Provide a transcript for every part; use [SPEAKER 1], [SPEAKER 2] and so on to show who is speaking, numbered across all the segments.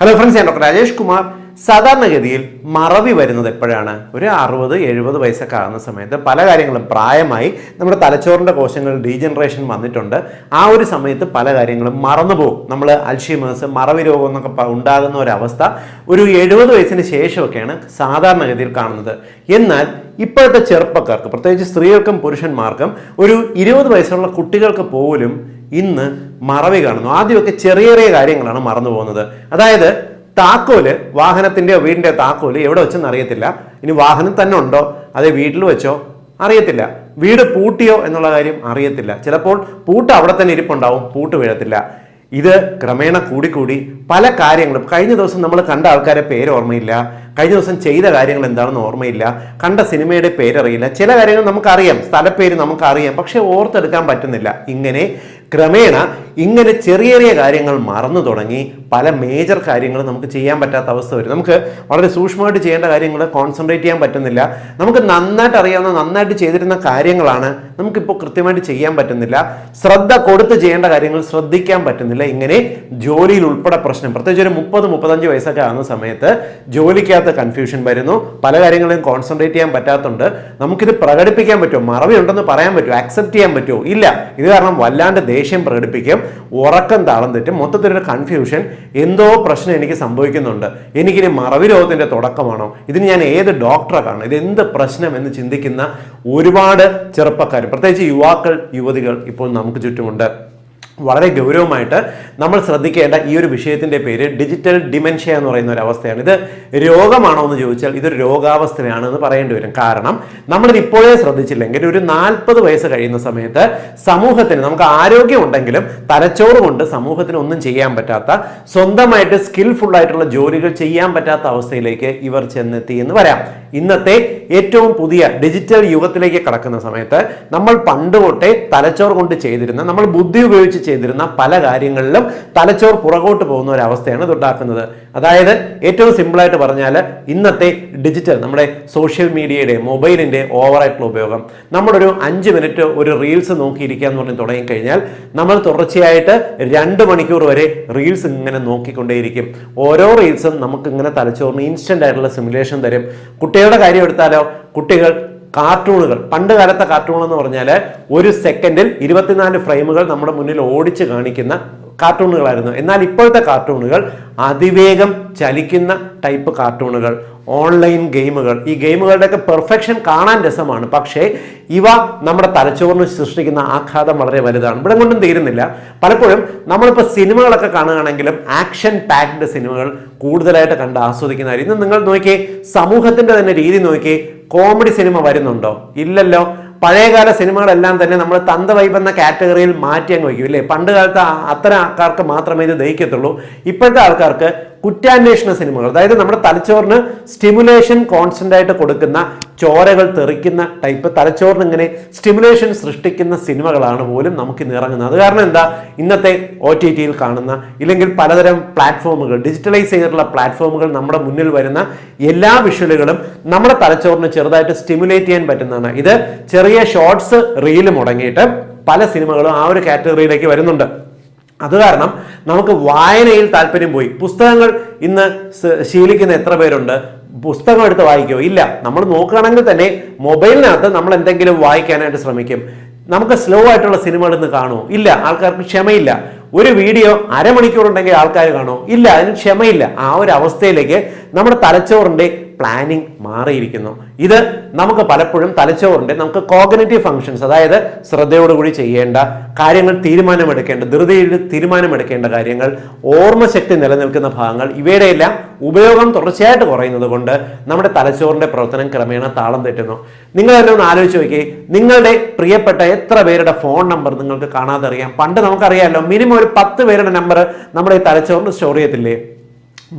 [SPEAKER 1] Hello friends ഞാൻ doctor Rajesh Kumar. സാധാരണഗതിയിൽ മറവി വരുന്നത് എപ്പോഴാണ്? ഒരു അറുപത് എഴുപത് വയസ്സൊക്കെ ആകുന്ന സമയത്ത് പല കാര്യങ്ങളും പ്രായമായി നമ്മുടെ തലച്ചോറിന്റെ കോശങ്ങൾ ഡീജനറേഷൻ വന്നിട്ടുണ്ട്. ആ ഒരു സമയത്ത് പല കാര്യങ്ങളും മറന്നു പോകും. നമ്മൾ അൽഷിമേഴ്സ് മറവി രോഗം എന്നൊക്കെ ഉണ്ടാകുന്ന ഒരവസ്ഥ ഒരു എഴുപത് വയസ്സിന് ശേഷമൊക്കെയാണ് സാധാരണഗതിയിൽ കാണുന്നത്. എന്നാൽ ഇപ്പോഴത്തെ ചെറുപ്പക്കാർക്ക് പ്രത്യേകിച്ച് സ്ത്രീകൾക്കും പുരുഷന്മാർക്കും ഒരു ഇരുപത് വയസ്സുള്ള കുട്ടികൾക്ക് പോലും ഇന്ന് മറവി കാണുന്നു. ആദ്യമൊക്കെ ചെറിയ ചെറിയ കാര്യങ്ങളാണ് മറന്നു പോകുന്നത്. അതായത് താക്കോൽ വാഹനത്തിന്റെയോ വീടിന്റെ താക്കോൽ എവിടെ വെച്ചെന്ന് അറിയത്തില്ല. ഇനി വാഹനം തന്നെ ഉണ്ടോ? അതേ വീട്ടിൽ വെച്ചോ? അറിയത്തില്ല. വീട് പൂട്ടിയോ എന്നുള്ള കാര്യം അറിയത്തില്ല. ചിലപ്പോൾ പൂട്ട് അവിടെ തന്നെ ഇരിപ്പുണ്ടാവും. പൂട്ട് വീഴത്തില്ല. ഇത് ക്രമേണ കൂടിക്കൂടി പല കാര്യങ്ങളും. കഴിഞ്ഞ ദിവസം നമ്മൾ കണ്ട ആൾക്കാരെ പേര് ഓർമ്മയില്ല. കഴിഞ്ഞ ദിവസം ചെയ്ത കാര്യങ്ങൾ എന്താണെന്ന് ഓർമ്മയില്ല. കണ്ട സിനിമയുടെ പേരറിയില്ല. ചില കാര്യങ്ങൾ നമുക്കറിയാം. സ്ഥലപ്പേര് നമുക്കറിയാം. പക്ഷെ ഓർത്തെടുക്കാൻ പറ്റുന്നില്ല. ഇങ്ങനെ ക്രമേണ ഇങ്ങനെ ചെറിയ ചെറിയ കാര്യങ്ങൾ മറന്നു തുടങ്ങി പല മേജർ കാര്യങ്ങൾ നമുക്ക് ചെയ്യാൻ പറ്റാത്ത അവസ്ഥ വരും. നമുക്ക് വളരെ സൂക്ഷ്മമായിട്ട് ചെയ്യേണ്ട കാര്യങ്ങൾ കോൺസെൻട്രേറ്റ് ചെയ്യാൻ പറ്റുന്നില്ല. നമുക്ക് നന്നായിട്ട് അറിയാവുന്ന നന്നായിട്ട് ചെയ്തിരുന്ന കാര്യങ്ങളാണ് നമുക്കിപ്പോൾ കൃത്യമായിട്ട് ചെയ്യാൻ പറ്റുന്നില്ല. ശ്രദ്ധ കൊടുത്ത് ചെയ്യേണ്ട കാര്യങ്ങൾ ശ്രദ്ധിക്കാൻ പറ്റുന്നില്ല. ഇങ്ങനെ ജോലിയിൽ ഉൾപ്പെടെ പ്രശ്നം. പ്രത്യേകിച്ച് ഒരു മുപ്പത് മുപ്പത്തഞ്ച് വയസ്സൊക്കെ ആകുന്ന സമയത്ത് ജോലിക്കകത്ത് കൺഫ്യൂഷൻ വരുന്നു. പല കാര്യങ്ങളെയും കോൺസെൻട്രേറ്റ് ചെയ്യാൻ പറ്റാത്തതുണ്ട്. നമുക്കിത് പ്രകടിപ്പിക്കാൻ പറ്റുമോ? മറവി ഉണ്ടെന്ന് പറയാൻ പറ്റുമോ? അക്സെപ്റ്റ് ചെയ്യാൻ പറ്റുമോ? ഇല്ല. ഇത് കാരണം വല്ലാണ്ട് പ്രകടിപ്പിക്കും ഉറക്കം താളം തെറ്റും മൊത്തത്തിലൊരു കൺഫ്യൂഷൻ എന്തോ പ്രശ്നം എനിക്ക് സംഭവിക്കുന്നുണ്ട്. എനിക്കിനി മറവി രോഗത്തിന്റെ തുടക്കമാണോ? ഇതിന് ഞാൻ ഏത് ഡോക്ടറെ കാണണം ഇത് എന്ത് പ്രശ്നം എന്ന് ചിന്തിക്കുന്ന ഒരുപാട് ചെറുപ്പക്കാർ പ്രത്യേകിച്ച് യുവാക്കൾ യുവതികൾ ഇപ്പോൾ നമുക്ക് ചുറ്റുമുണ്ട്. വളരെ ഗൗരവമായിട്ട് നമ്മൾ ശ്രദ്ധിക്കേണ്ട ഈ ഒരു വിഷയത്തിന്റെ പേര് ഡിജിറ്റൽ ഡിമെൻഷ്യ എന്ന് പറയുന്ന ഒരു അവസ്ഥയാണ്. ഇത് രോഗമാണോ എന്ന് ചോദിച്ചാൽ ഇതൊരു രോഗാവസ്ഥയാണ് എന്ന് പറയേണ്ടി വരും. കാരണം നമ്മളിത് ഇപ്പോഴേ ശ്രദ്ധിച്ചില്ലെങ്കിൽ ഒരു നാൽപ്പത് വയസ്സ് കഴിയുന്ന സമയത്ത് സമൂഹത്തിന് നമുക്ക് ആരോഗ്യം ഉണ്ടെങ്കിലും തലച്ചോറ് കൊണ്ട് സമൂഹത്തിന് ഒന്നും ചെയ്യാൻ പറ്റാത്ത സ്വന്തമായിട്ട് സ്കിൽഫുൾ ആയിട്ടുള്ള ജോലികൾ ചെയ്യാൻ പറ്റാത്ത അവസ്ഥയിലേക്ക് ഇവർ ചെന്നെത്തി എന്ന് വരാം. ഇന്നത്തെ ഏറ്റവും പുതിയ ഡിജിറ്റൽ യുഗത്തിലേക്ക് കടക്കുന്ന സമയത്ത് നമ്മൾ പണ്ട് തൊട്ടേ തലച്ചോറ് കൊണ്ട് ചെയ്തിരുന്ന നമ്മൾ ബുദ്ധി ഉപയോഗിച്ച് ചെയ്തിരുന്ന പല കാര്യങ്ങളിലും തലച്ചോർ പുറകോട്ട് പോകുന്ന ഒരു അവസ്ഥയാണ് ഇതുണ്ടാക്കുന്നത് അതായത് ഏറ്റവും സിമ്പിളായിട്ട് പറഞ്ഞാൽ ഇന്നത്തെ ഡിജിറ്റൽ നമ്മുടെ സോഷ്യൽ മീഡിയയുടെ മൊബൈലിന്റെ ഓവറായിട്ടുള്ള ഉപയോഗം. നമ്മളൊരു അഞ്ച് മിനിറ്റ് ഒരു റീൽസ് നോക്കിയിരിക്കുക എന്ന് പറഞ്ഞ് തുടങ്ങിക്കഴിഞ്ഞാൽ നമ്മൾ തുടർച്ചയായിട്ട് രണ്ട് മണിക്കൂർ വരെ റീൽസ് ഇങ്ങനെ നോക്കിക്കൊണ്ടേയിരിക്കും. ഓരോ റീൽസും നമുക്ക് ഇങ്ങനെ തലച്ചോറിന് ഇൻസ്റ്റന്റ് ആയിട്ടുള്ള സിമുലേഷൻ തരും. കുട്ടികളുടെ കാര്യം എടുത്താലോ കുട്ടികൾ കാർട്ടൂണുകൾ. പണ്ട് കാലത്തെ കാർട്ടൂൺ എന്ന് പറഞ്ഞാൽ ഒരു സെക്കൻഡിൽ ഇരുപത്തിനാല് ഫ്രെയിമുകൾ നമ്മുടെ മുന്നിൽ ഓടിച്ച് കാണിക്കുന്ന കാർട്ടൂണുകളായിരുന്നു. എന്നാൽ ഇപ്പോഴത്തെ കാർട്ടൂണുകൾ അതിവേഗം ചലിക്കുന്ന ടൈപ്പ് കാർട്ടൂണുകൾ ഓൺലൈൻ ഗെയിമുകൾ ഈ ഗെയിമുകളുടെയൊക്കെ പെർഫെക്ഷൻ കാണാൻ രസമാണ്. പക്ഷേ ഇവ നമ്മുടെ തലച്ചോറിന് സൃഷ്ടിക്കുന്ന ആഘാതം വളരെ വലുതാണ്. ഇവിടെ കൊണ്ടും തീരുന്നില്ല. പലപ്പോഴും നമ്മളിപ്പോൾ സിനിമകളൊക്കെ കാണുകയാണെങ്കിലും ആക്ഷൻ പാക്ഡ് സിനിമകൾ കൂടുതലായിട്ട് കണ്ട് ആസ്വദിക്കുന്ന ഇന്ന് നിങ്ങൾ നോക്കിയേ സമൂഹത്തിന്റെ തന്നെ രീതി നോക്കി കോമഡി സിനിമ വരുന്നുണ്ടോ? ഇല്ലല്ലോ. പഴയകാല സിനിമകളെല്ലാം തന്നെ നമ്മൾ തന്ത വൈബ് എന്ന കാറ്റഗറിയിൽ മാറ്റി അങ്ങ് വയ്ക്കും ഇല്ലേ? പണ്ട് കാലത്ത് അത്തരം ആൾക്കാർക്ക് മാത്രമേ ഇത് ദഹിക്കത്തുള്ളൂ. ഇപ്പോഴത്തെ ആൾക്കാർക്ക് കുറ്റാന്വേഷണ സിനിമകൾ. അതായത് നമ്മുടെ തലച്ചോറിന് സ്റ്റിമുലേഷൻ കോൺസ്റ്റന്റ് ആയിട്ട് കൊടുക്കുന്ന ചോരകൾ തെറിക്കുന്ന ടൈപ്പ് തലച്ചോറിന് ഇങ്ങനെ സ്റ്റിമുലേഷൻ സൃഷ്ടിക്കുന്ന സിനിമകളാണ് പോലും നമുക്ക് ഇന്ന് ഇറങ്ങുന്നത്. അത് കാരണം എന്താ? ഇന്നത്തെ ഒ ടി ടിയിൽ കാണുന്ന ഇല്ലെങ്കിൽ പലതരം പ്ലാറ്റ്ഫോമുകൾ ഡിജിറ്റലൈസ് ചെയ്തിട്ടുള്ള പ്ലാറ്റ്ഫോമുകൾ നമ്മുടെ മുന്നിൽ വരുന്ന എല്ലാ വിഷ്വലുകളും നമ്മുടെ തലച്ചോറിന് ചെറുതായിട്ട് സ്റ്റിമുലേറ്റ് ചെയ്യാൻ പറ്റുന്നതാണ്. ഇത് ചെറിയ ഷോർട്സ് റീൽ മുടങ്ങിയിട്ട് പല സിനിമകളും ആ ഒരു കാറ്റഗറിയിലേക്ക് വരുന്നുണ്ട്. അത് കാരണം നമുക്ക് വായനയിൽ താല്പര്യം പോയി. പുസ്തകങ്ങൾ ഇന്ന് ശീലിക്കുന്ന എത്ര പേരുണ്ട്? പുസ്തകം എടുത്ത് വായിക്കോ? ഇല്ല. നമ്മൾ നോക്കുകയാണെങ്കിൽ തന്നെ മൊബൈലിനകത്ത് നമ്മൾ എന്തെങ്കിലും വായിക്കാനായിട്ട് ശ്രമിക്കും. നമുക്ക് സ്ലോ ആയിട്ടുള്ള സിനിമകൾ ഇന്ന് കാണുമോ? ഇല്ല. ആൾക്കാർക്ക് ക്ഷമയില്ല. ഒരു വീഡിയോ അരമണിക്കൂർ ഉണ്ടെങ്കിൽ ആൾക്കാർ കാണുമോ? ഇല്ല. അതിന് ക്ഷമയില്ല. ആ ഒരു അവസ്ഥയിലേക്ക് നമ്മുടെ തലച്ചോറിന്റെ പ്ലാനിങ് മാറിയിരിക്കുന്നു. ഇത് നമുക്ക് പലപ്പോഴും തലച്ചോറിന്റെ നമുക്ക് കോഗനേറ്റീവ് ഫങ്ഷൻസ് അതായത് ശ്രദ്ധയോടുകൂടി ചെയ്യേണ്ട കാര്യങ്ങൾ തീരുമാനമെടുക്കേണ്ട ധൃതിയിൽ തീരുമാനമെടുക്കേണ്ട കാര്യങ്ങൾ ഓർമ്മശക്തി നിലനിൽക്കുന്ന ഭാഗങ്ങൾ ഇവയുടെ എല്ലാം ഉപയോഗം തുടർച്ചയായിട്ട് കുറയുന്നത് കൊണ്ട് നമ്മുടെ തലച്ചോറിന്റെ പ്രവർത്തനം ക്രമേണ താളം തെറ്റുന്നു. നിങ്ങൾ തന്നെ ഒന്ന് ആലോചിച്ച് നോക്കി നിങ്ങളുടെ പ്രിയപ്പെട്ട എത്ര പേരുടെ ഫോൺ നമ്പർ നിങ്ങൾക്ക് കാണാതെ അറിയാം. പണ്ട് നമുക്കറിയാമല്ലോ മിനിമം ഒരു പത്ത് പേരുടെ നമ്പർ നമ്മുടെ ഈ തലച്ചോറിന് സ്റ്റോർ ചെയ്യത്തില്ലേ?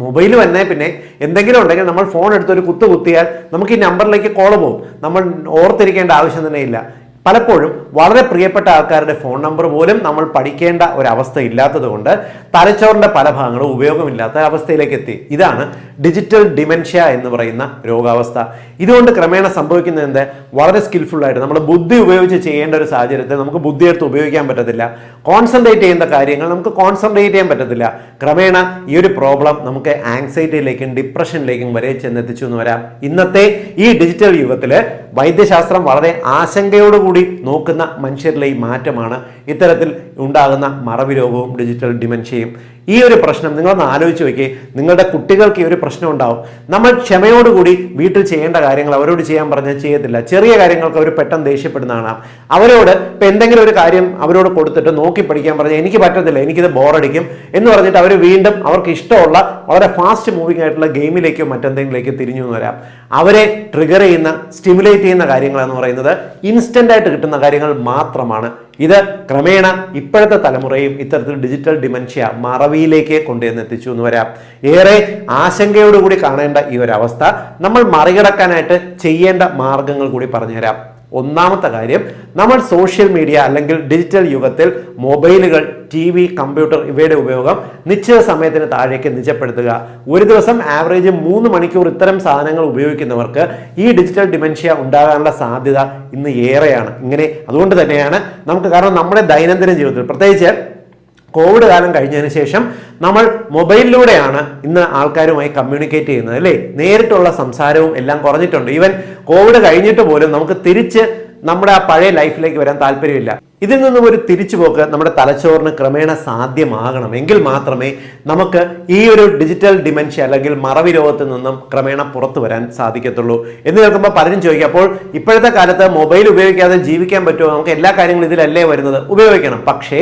[SPEAKER 1] മൊബൈൽ വന്നേ പിന്നെ എന്തെങ്കിലും ഉണ്ടെങ്കിൽ നമ്മൾ ഫോൺ എടുത്ത് ഒരു കുത്ത് കുത്തിയാൽ നമുക്ക് ഈ നമ്പറിലേക്ക് കോൾ പോകും. നമ്മൾ ഓർത്തിരിക്കേണ്ട ആവശ്യം തന്നെ ഇല്ല. പലപ്പോഴും വളരെ പ്രിയപ്പെട്ട ആൾക്കാരുടെ ഫോൺ നമ്പർ പോലും നമ്മൾ പഠിക്കേണ്ട ഒരവസ്ഥ ഇല്ലാത്തത് കൊണ്ട് തലച്ചോറിന്റെ പല ഭാഗങ്ങളും ഉപയോഗമില്ലാത്ത അവസ്ഥയിലേക്ക് എത്തി. ഇതാണ് ഡിജിറ്റൽ ഡിമെൻഷ്യ എന്ന് പറയുന്ന രോഗാവസ്ഥ. ഇതുകൊണ്ട് ക്രമേണ സംഭവിക്കുന്നത് എന്ത്? വളരെ സ്കിൽഫുൾ ആയിട്ട് നമ്മൾ ബുദ്ധി ഉപയോഗിച്ച് ചെയ്യേണ്ട ഒരു സാഹചര്യത്തിൽ നമുക്ക് ബുദ്ധി എടുത്ത് ഉപയോഗിക്കാൻ പറ്റത്തില്ല. കോൺസെൻട്രേറ്റ് ചെയ്യുന്ന കാര്യങ്ങൾ നമുക്ക് കോൺസെൻട്രേറ്റ് ചെയ്യാൻ പറ്റത്തില്ല. ക്രമേണ ഈ ഒരു പ്രോബ്ലം നമുക്ക് ആങ്സൈറ്റിയിലേക്കും ഡിപ്രഷനിലേക്കും വരെ ചെന്നെത്തിച്ചു എന്ന് വരാം. ഇന്നത്തെ ഈ ഡിജിറ്റൽ യുഗത്തിൽ വൈദ്യശാസ്ത്രം വളരെ ആശങ്കയോടുകൂടി നോക്കുന്ന മനുഷ്യരിലെ ഈ മാറ്റമാണ് ഇത്തരത്തിൽ ഉണ്ടാകുന്ന മറവി രോഗവും ഡിജിറ്റൽ ഡിമെൻഷ്യയും ഈ ഒരു പ്രശ്നം നിങ്ങളൊന്ന് ആലോചിച്ച് നോക്കി നിങ്ങളുടെ കുട്ടികൾക്ക് ഈ ഒരു പ്രശ്നം ഉണ്ടാവും. നമ്മൾ ക്ഷമയോടുകൂടി വീട്ടിൽ ചെയ്യേണ്ട കാര്യങ്ങൾ അവരോട് ചെയ്യാൻ പറഞ്ഞാൽ ചെയ്യത്തില്ല. ചെറിയ കാര്യങ്ങൾക്ക് അവർ പെട്ടെന്ന് ദേഷ്യപ്പെടുന്നതാണ്. അവരോട് ഇപ്പം എന്തെങ്കിലും ഒരു കാര്യം അവരോട് കൊടുത്തിട്ട് നോക്കി പഠിക്കാൻ പറഞ്ഞാൽ എനിക്ക് പറ്റത്തില്ല എനിക്കിത് ബോറടിക്കും എന്ന് പറഞ്ഞിട്ട് അവർ വീണ്ടും അവർക്ക് ഇഷ്ടമുള്ള വളരെ ഫാസ്റ്റ് മൂവിങ് ആയിട്ടുള്ള ഗെയിമിലേക്കോ മറ്റെന്തെങ്കിലേക്കോ തിരിഞ്ഞു എന്ന് വരാം. അവരെ ട്രിഗർ ചെയ്യുന്ന സ്റ്റിമുലേറ്റ് ചെയ്യുന്ന കാര്യങ്ങൾ എന്ന് പറയുന്നത്. ഇൻസ്റ്റന്റ് ആയിട്ട് കിട്ടുന്ന കാര്യങ്ങൾ മാത്രമാണ്. ഇത് ക്രമേണ ഇപ്പോഴത്തെ തലമുറയും ഇത്തരത്തിൽ ഡിജിറ്റൽ ഡിമൻഷ്യ മറവിയിലേക്ക് കൊണ്ടുവന്ന് എത്തിച്ചു എന്ന് വരാം. ഏറെ ആശങ്കയോടുകൂടി കാണേണ്ട ഈ ഒരു അവസ്ഥ നമ്മൾ മറികടക്കാനായിട്ട് ചെയ്യേണ്ട മാർഗങ്ങൾ കൂടി പറഞ്ഞുതരാം. ഒന്നാമത്തെ കാര്യം നമ്മൾ സോഷ്യൽ മീഡിയ അല്ലെങ്കിൽ ഡിജിറ്റൽ യുഗത്തിൽ മൊബൈലുകൾ ടി വി കമ്പ്യൂട്ടർ ഇവയുടെ ഉപയോഗം നിശ്ചിത സമയത്തിന് താഴേക്ക് നിജപ്പെടുത്തുക. ഒരു ദിവസം ആവറേജ് മൂന്ന് മണിക്കൂർ ഇത്തരം സാധനങ്ങൾ ഉപയോഗിക്കുന്നവർക്ക് ഈ ഡിജിറ്റൽ ഡിമെൻഷ്യ ഉണ്ടാകാനുള്ള സാധ്യത ഇന്ന് ഏറെയാണ്. ഇങ്ങനെ അതുകൊണ്ട് തന്നെയാണ് നമുക്ക് കാരണം നമ്മുടെ ദൈനംദിന ജീവിതത്തിൽ പ്രത്യേകിച്ച് കോവിഡ് കാലം കഴിഞ്ഞതിന് ശേഷം നമ്മൾ മൊബൈലിലൂടെയാണ് ഇന്ന് ആൾക്കാരുമായി കമ്മ്യൂണിക്കേറ്റ് ചെയ്യുന്നത് അല്ലേ? നേരിട്ടുള്ള സംസാരവും എല്ലാം കുറഞ്ഞിട്ടുണ്ട്. ഈവൻ കോവിഡ് കഴിഞ്ഞിട്ട് പോലും നമുക്ക് തിരിച്ച് നമ്മുടെ ആ പഴയ ലൈഫിലേക്ക് വരാൻ താല്പര്യമില്ല. ഇതിൽ നിന്നും ഒരു തിരിച്ചുപോക്ക് നമ്മുടെ തലച്ചോറിന് ക്രമേണ സാധ്യമാകണം. എങ്കിൽ മാത്രമേ നമുക്ക് ഈ ഒരു ഡിജിറ്റൽ ഡിമെൻഷ്യ അല്ലെങ്കിൽ മറവി രോഗത്തിൽ നിന്നും ക്രമേണ പുറത്തു വരാൻ സാധിക്കത്തുള്ളൂ. എന്ന് കേൾക്കുമ്പോൾ പലരും ചോദിക്കുക അപ്പോൾ ഇപ്പോഴത്തെ കാലത്ത് മൊബൈൽ ഉപയോഗിക്കാതെ ജീവിക്കാൻ പറ്റുമോ? നമുക്ക് എല്ലാ കാര്യങ്ങളും ഇതിലല്ലേ വരുന്നത്? ഉപയോഗിക്കണം. പക്ഷേ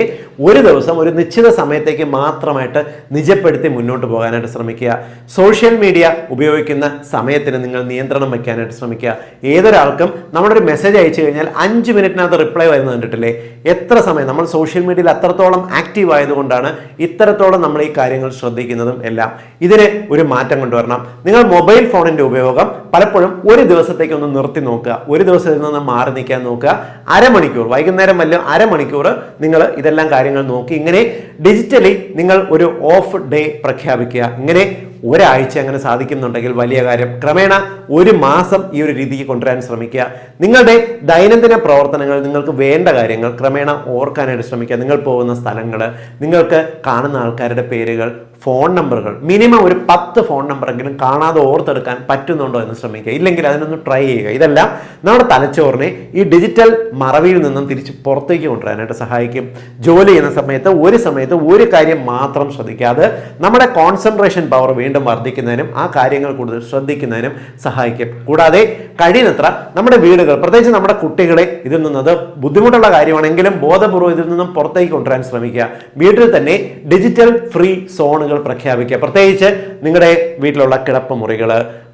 [SPEAKER 1] ഒരു ദിവസം ഒരു നിശ്ചിത സമയത്തേക്ക് മാത്രമായിട്ട് നിജപ്പെടുത്തി മുന്നോട്ട് പോകാനായിട്ട് ശ്രമിക്കുക. സോഷ്യൽ മീഡിയ ഉപയോഗിക്കുന്ന സമയത്തിന് നിങ്ങൾ നിയന്ത്രണം വയ്ക്കാനായിട്ട് ശ്രമിക്കുക. ഏതൊരാൾക്കും നമ്മളൊരു മെസ്സേജ് അയച്ചു കഴിഞ്ഞാൽ അഞ്ച് മിനിറ്റിനകത്ത് റിപ്ലൈ വരുന്നത് കണ്ടിട്ടില്ലേ? എത്ര സമയം? നമ്മൾ സോഷ്യൽ മീഡിയയിൽ അത്രത്തോളം ആക്റ്റീവ് ആയതുകൊണ്ടാണ് ഇത്രത്തോളം നമ്മൾ ഈ കാര്യങ്ങൾ ശ്രദ്ധിക്കുന്നതും എല്ലാം. ഇതിന് ഒരു മാറ്റം കൊണ്ടുവരണം. നിങ്ങൾ മൊബൈൽ ഫോണിന്റെ ഉപയോഗം പലപ്പോഴും ഒരു ദിവസത്തേക്ക് ഒന്ന് നിർത്തി നോക്കുക. ഒരു ദിവസത്തിൽ നിന്ന് മാറി നിൽക്കാൻ നോക്കുക. അരമണിക്കൂർ വൈകുന്നേരം വല്ല അരമണിക്കൂർ നിങ്ങൾ ഇതെല്ലാം കാര്യങ്ങൾ നോക്കി ഇങ്ങനെ ഡിജിറ്റലി നിങ്ങൾ ഒരു ഓഫ് ഡേ പ്രഖ്യാപിക്കുക. ഇങ്ങനെ ഒരാഴ്ച അങ്ങനെ സാധിക്കുന്നുണ്ടെങ്കിൽ വലിയ കാര്യം. ക്രമേണ ഒരു മാസം ഈ ഒരു രീതിക്ക് കൊണ്ടുവരാൻ ശ്രമിക്കുക. നിങ്ങളുടെ ദൈനംദിന പ്രവർത്തനങ്ങൾ നിങ്ങൾക്ക് വേണ്ട കാര്യങ്ങൾ ക്രമേണ ഓർക്കാനായിട്ട് ശ്രമിക്കുക. നിങ്ങൾ പോകുന്ന സ്ഥലങ്ങൾ നിങ്ങൾക്ക് കാണുന്ന ആൾക്കാരുടെ പേരുകൾ ഫോൺ നമ്പറുകൾ. മിനിമം ഒരു പത്ത് ഫോൺ നമ്പറെങ്കിലും കാണാതെ ഓർത്തെടുക്കാൻ പറ്റുന്നുണ്ടോ എന്ന് ശ്രമിക്കുക. ഇല്ലെങ്കിൽ അതിനൊന്ന് ട്രൈ ചെയ്യുക. ഇതെല്ലാം നമ്മുടെ തലച്ചോറിനെ ഈ ഡിജിറ്റൽ മറവിയിൽ നിന്നും തിരിച്ച് പുറത്തേക്ക് കൊണ്ടുവരാനായിട്ട് സഹായിക്കും. ജോലി ചെയ്യുന്ന സമയത്ത് ഒരു സമയത്ത് ഒരു കാര്യം മാത്രം ശ്രദ്ധിക്കാതെ നമ്മുടെ കോൺസെൻട്രേഷൻ പവർ വീണ്ടും വർദ്ധിക്കുന്നതിനും ആ കാര്യങ്ങൾ കൂടുതൽ ശ്രദ്ധിക്കുന്നതിനും സഹായിക്കും. കൂടാതെ കഴിയുന്നത്ര നമ്മുടെ വീടുകൾ പ്രത്യേകിച്ച് നമ്മുടെ കുട്ടികളെ ഇതിൽ നിന്നത് ബുദ്ധിമുട്ടുള്ള കാര്യമാണെങ്കിലും ബോധപൂർവം ഇതിൽ നിന്നും പുറത്തേക്ക് കൊണ്ടുവരാൻ ശ്രമിക്കുക. വീട്ടിൽ തന്നെ ഡിജിറ്റൽ ഫ്രീ സോണുകൾ പ്രഖ്യാപിക്കുക. പ്രത്യേകിച്ച് നിങ്ങളുടെ വീട്ടിലുള്ള കിടപ്പ് മുറികൾ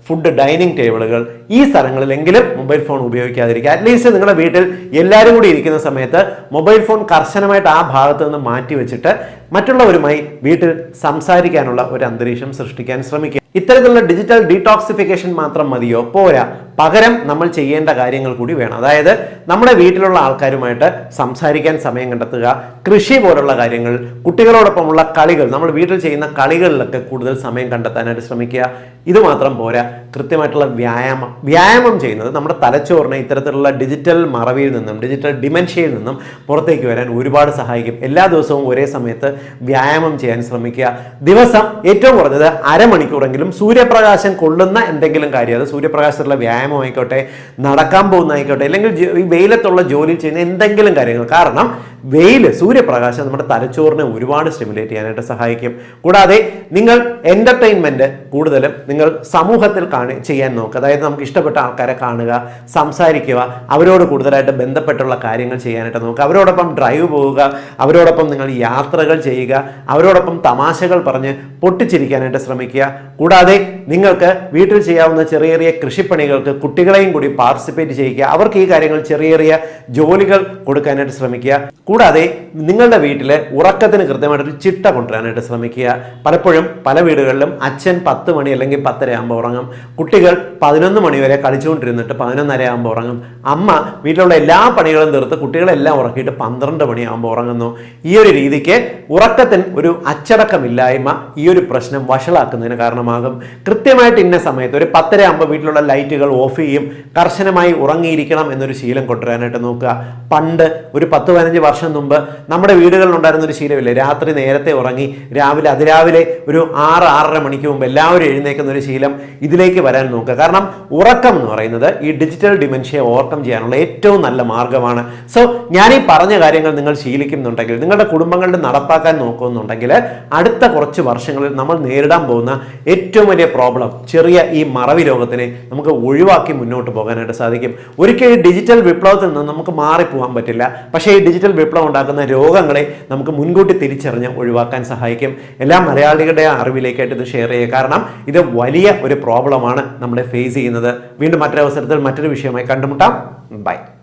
[SPEAKER 1] ഫുഡ് ഡൈനിങ് ടേബിളുകൾ ഈ സ്ഥലങ്ങളിലെങ്കിലും മൊബൈൽ ഫോൺ ഉപയോഗിക്കാതിരിക്കുക. അറ്റ്ലീസ്റ്റ് നിങ്ങളുടെ വീട്ടിൽ എല്ലാവരും കൂടി ഇരിക്കുന്ന സമയത്ത് മൊബൈൽ ഫോൺ കർശനമായിട്ട് ആ ഭാഗത്ത് നിന്ന് മാറ്റി വെച്ചിട്ട് മറ്റുള്ളവരുമായി വീട്ടിൽ സംസാരിക്കാനുള്ള ഒരു അന്തരീക്ഷം സൃഷ്ടിക്കാൻ ശ്രമിക്കുക. ഇത്തരത്തിലുള്ള ഡിജിറ്റൽ ഡീടോക്സിഫിക്കേഷൻ മാത്രം മതിയോ? പോരാ. പകരം നമ്മൾ ചെയ്യേണ്ട കാര്യങ്ങൾ കൂടി വേണം. അതായത് നമ്മുടെ വീട്ടിലുള്ള ആൾക്കാരുമായിട്ട് സംസാരിക്കാൻ സമയം കണ്ടെത്തുക കൃഷി പോലുള്ള കാര്യങ്ങൾ കുട്ടികളോടൊപ്പമുള്ള കളികൾ നമ്മൾ വീട്ടിൽ ചെയ്യുന്ന കളികളിലൊക്കെ കൂടുതൽ സമയം കണ്ടെത്താനായിട്ട് ശ്രമിക്കുക. ഇത് മാത്രം പോരാ. കൃത്യമായിട്ടുള്ള വ്യായാമം. വ്യായാമം ചെയ്യുന്നത് നമ്മുടെ തലച്ചോറിനെ ഇത്തരത്തിലുള്ള ഡിജിറ്റൽ മറവിയിൽ നിന്നും ഡിജിറ്റൽ ഡിമെൻഷ്യയിൽ നിന്നും പുറത്തേക്ക് വരാൻ ഒരുപാട് സഹായിക്കും. എല്ലാ ദിവസവും ഒരേ സമയത്ത് വ്യായാമം ചെയ്യാൻ ശ്രമിക്കുക. ദിവസം ഏറ്റവും കുറഞ്ഞത് അരമണിക്കൂറെങ്കിലും സൂര്യപ്രകാശം കൊള്ളുന്ന എന്തെങ്കിലും കാര്യം അത് സൂര്യപ്രകാശത്തിലുള്ള വ്യായാമം ആയിക്കോട്ടെ നടക്കാൻ പോകുന്ന ആയിക്കോട്ടെ അല്ലെങ്കിൽ ഈ വെയിലത്തുള്ള ജോലി ചെയ്യുന്ന എന്തെങ്കിലും കാര്യങ്ങൾ. കാരണം വെയിൽ സൂര്യപ്രകാശം നമ്മുടെ തലച്ചോറിനെ ഒരുപാട് സ്റ്റിമുലേറ്റ് ചെയ്യാനായിട്ട് സഹായിക്കും. കൂടാതെ നിങ്ങൾ എന്റർടൈൻമെന്റ് കൂടുതലും നിങ്ങൾ സമൂഹത്തിൽ കാണി ചെയ്യാൻ നോക്കുക. അതായത് നമുക്ക് ഇഷ്ടപ്പെട്ട ആൾക്കാരെ കാണുക സംസാരിക്കുക അവരോട് കൂടുതലായിട്ട് ബന്ധപ്പെട്ടുള്ള കാര്യങ്ങൾ ചെയ്യാനായിട്ട് നോക്കുക. അവരോടൊപ്പം ഡ്രൈവ് പോവുക അവരോടൊപ്പം നിങ്ങൾ യാത്രകൾ ചെയ്യുക അവരോടൊപ്പം തമാശകൾ പറഞ്ഞ് പൊട്ടിച്ചിരിക്കാനായിട്ട് ശ്രമിക്കുക. കൂടാതെ നിങ്ങൾക്ക് വീട്ടിൽ ചെയ്യാവുന്ന ചെറിയ ചെറിയ കൃഷിപ്പണികൾക്ക് കുട്ടികളെയും കൂടി പാർട്ടിസിപ്പേറ്റ് ചെയ്യുക. അവർക്ക് ഈ കാര്യങ്ങൾ ചെറിയ ചെറിയ ജോലികൾ കൊടുക്കാനായിട്ട് ശ്രമിക്കുക. കൂടാതെ നിങ്ങളുടെ വീട്ടിലെ ഉറക്കത്തിന് കൃത്യമായിട്ടൊരു ചിട്ട കൊണ്ടുവരാനായിട്ട് ശ്രമിക്കുക. പലപ്പോഴും പല വീടുകളിലും അച്ഛൻ പത്ത് മണി അല്ലെങ്കിൽ പത്തര ആകുമ്പോൾ ഉറങ്ങും. കുട്ടികൾ പതിനൊന്ന് മണി വരെ കളിച്ചുകൊണ്ടിരുന്നിട്ട് പതിനൊന്നര ആകുമ്പോൾ ഉറങ്ങും. അമ്മ വീട്ടിലുള്ള എല്ലാ പണികളും തീർത്ത് കുട്ടികളെല്ലാം ഉറക്കിയിട്ട് പന്ത്രണ്ട് മണിയാകുമ്പോൾ ഉറങ്ങുന്നു. ഈ ഒരു രീതിക്ക് ഉറക്കത്തിന് ഒരു അച്ചടക്കമില്ലായ്മ ഈ ഒരു പ്രശ്നം വഷളാക്കുന്നതിന് കാരണമാകും. കൃത്യമായിട്ട് ഇന്ന സമയത്ത് ഒരു പത്തര ആകുമ്പോൾ വീട്ടിലുള്ള ലൈറ്റുകൾ ഓഫ് ചെയ്യും. കർശനമായി ഉറങ്ങിയിരിക്കണം എന്നൊരു ശീലം കൊണ്ടുവരാനായിട്ട് നോക്കുക. പണ്ട് ഒരു പത്ത് പതിനഞ്ച് വർഷം മുമ്പ് നമ്മുടെ വീടുകളിൽ ഉണ്ടായിരുന്ന ഒരു ശീലമില്ലേ? രാത്രി നേരത്തെ ഉറങ്ങി രാവിലെ അതിരാവിലെ ഒരു ആറ് ആറര മണിക്ക് മുമ്പ് എല്ലാവരും എഴുന്നേക്കുന്ന ഒരു ശീലം ഇതിലേക്ക് വരാൻ നോക്കുക. കാരണം ഉറക്കം എന്ന് പറയുന്നത് ഈ ഡിജിറ്റൽ ഡിമെൻഷ്യയെ ഓവർകം ചെയ്യാനുള്ള ഏറ്റവും നല്ല മാർഗമാണ്. സോ ഞാൻ ഈ പറഞ്ഞ കാര്യങ്ങൾ നിങ്ങൾ ശീലിക്കുന്നുണ്ടെങ്കിൽ നിങ്ങളുടെ കുടുംബങ്ങളുടെ നടപ്പാക്കാൻ നോക്കുന്നുണ്ടെങ്കിൽ അടുത്ത കുറച്ച് വർഷങ്ങളിൽ നമ്മൾ നേരിടാൻ പോകുന്ന ഏറ്റവും വലിയ പ്രോബ്ലം ചെറിയ ഈ മറവി രോഗത്തിനെ നമുക്ക് ഒഴിവാക്കി മുന്നോട്ട് പോകാനായിട്ട് സാധിക്കും. ഒരിക്കലും ഡിജിറ്റൽ വിപ്ലവത്തിൽ നിന്ന് നമുക്ക് മാറിപ്പോകാൻ പറ്റില്ല. പക്ഷേ ഈ ഡിജിറ്റൽ വിപ്ലവം ഉണ്ടാക്കുന്ന രോഗങ്ങളെ നമുക്ക് മുൻകൂട്ടി തിരിച്ചറിഞ്ഞ് ഒഴിവാക്കാൻ സഹായിക്കും. എല്ലാ മലയാളികളുടെ അറിവിലേക്കായിട്ട് ഇത് ഷെയർ ചെയ്യുക. കാരണം ഇത് വലിയ ഒരു പ്രോബ്ലമാണ് നമ്മളെ ഫേസ് ചെയ്യുന്നത്. വീണ്ടും മറ്റൊരവസരത്തിൽ മറ്റൊരു വിഷയമായി കണ്ടുമുട്ടാം. ബൈ